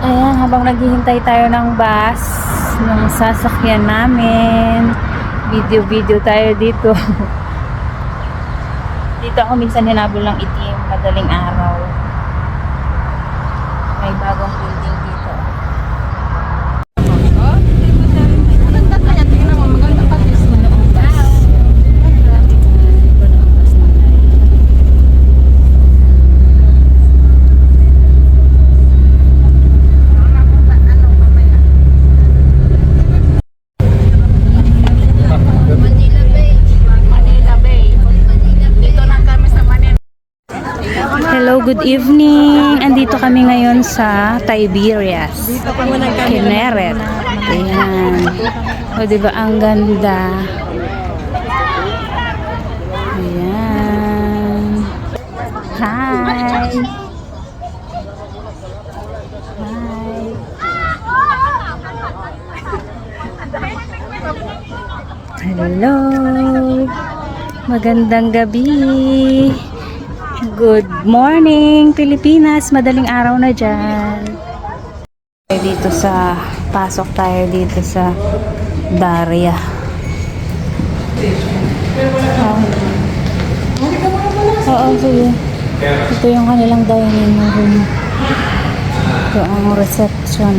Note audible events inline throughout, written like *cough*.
Ayan, habang naghihintay tayo ng bus, ng sasakyan namin, video-video tayo dito. *laughs* dito ako minsan hinabol ng itim, madaling araw. May bagong building dito. Good evening. Andito kami ngayon sa Tiberias. Kineret. Ayan. O, di ba ang ganda? Ayan. Hi. Hi. Hello. Magandang gabi. Good morning, Pilipinas. Madaling araw na dyan. Dito sa, pasok tayo dito sa Daria. Oo, sige. Ito yung kanilang dining room. Ito ang reception.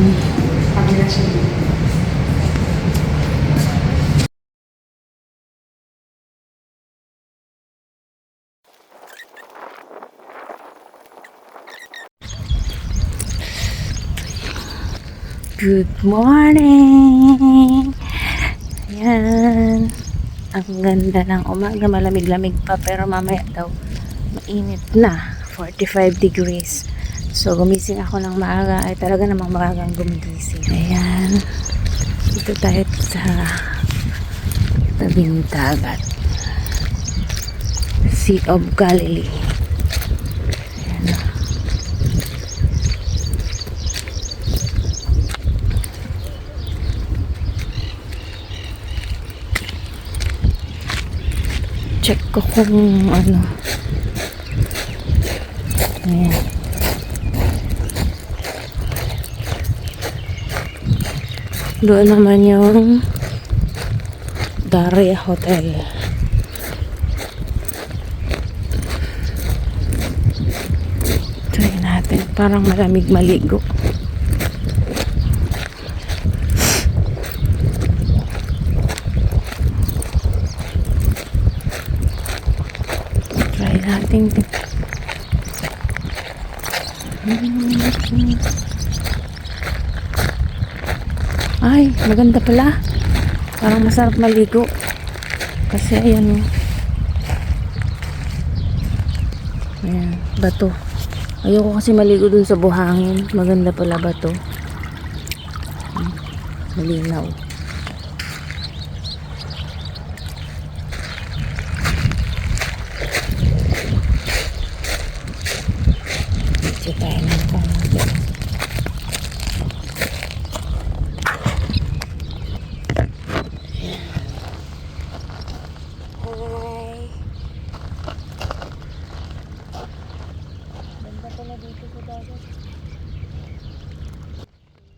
Good morning! Ayan. Ang ganda ng umaga. Malamig-lamig pa pero mamaya daw mainit na. 45 degrees. So, gumising ako ng maaga. Ay talaga namang maagang gumigising. Ayan. Dito tayo sa tabing dagat. Sea of Galilee. Ayan. Check ko kung ano. Ayan. Doon naman yung Daria Hotel. Try natin. Parang malamig maligo try natin. Ay maganda pala. Parang masarap maligo. Kasi ayan oh. ayan bato. Ayoko kasi maligo dun sa buhangin. Maganda pala bato. Hmm, malinaw Video tayo ng konti. Hi. Ganda pala dito sa dagat.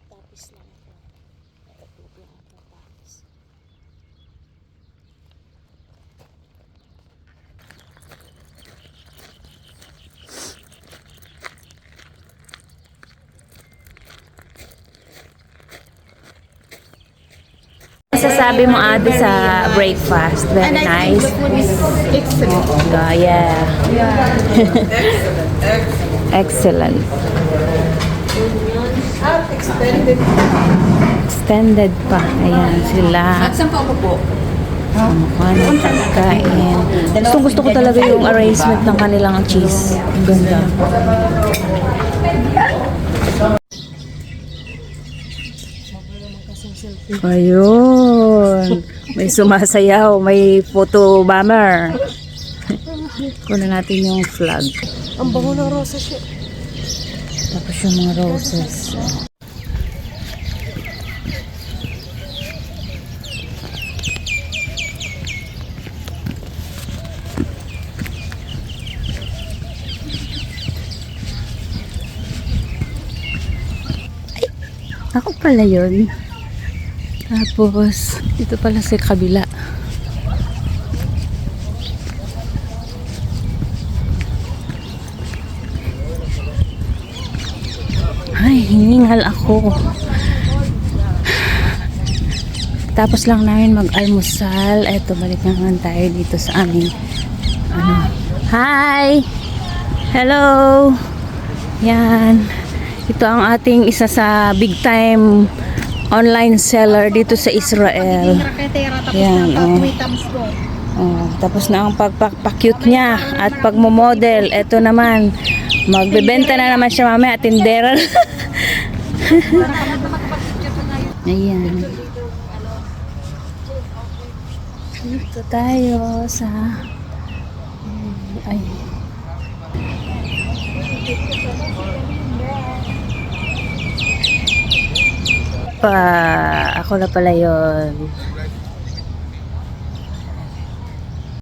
Tapis lang ito. Ito yung ating tapis. Masasabi mo ate sa breakfast? Very nice. The food is excellent. Oh, yeah. Excellent. At extended. Extended pa. Ayan sila. Saan pa ako po? Mukha ng pagkain. Gusto gusto ko talaga yung arrangement ng kanilang cheese. Ang ganda. Ayun. May sumasayaw. May photo bomber. Kunan natin yung flag. Ang bango ng rosas siya. Tapos yung mga roses. Ako pala yun. Tapos, dito pala sa kabila. Ay, hiningal ako. Tapos lang namin mag-almusal. Eto, balik na naman tayo dito sa aming ano. Hi! Hello! Yan. Ito ang ating isa sa big time online seller dito sa Israel. Yan, oh. Oh, tapos na ang pagpapakyut niya at pagmomodel. Ito naman, magbebenta na naman siya mamaya, tindera. *laughs* Ayan. Dito tayo sa... Ay. Pa, ako na pala yon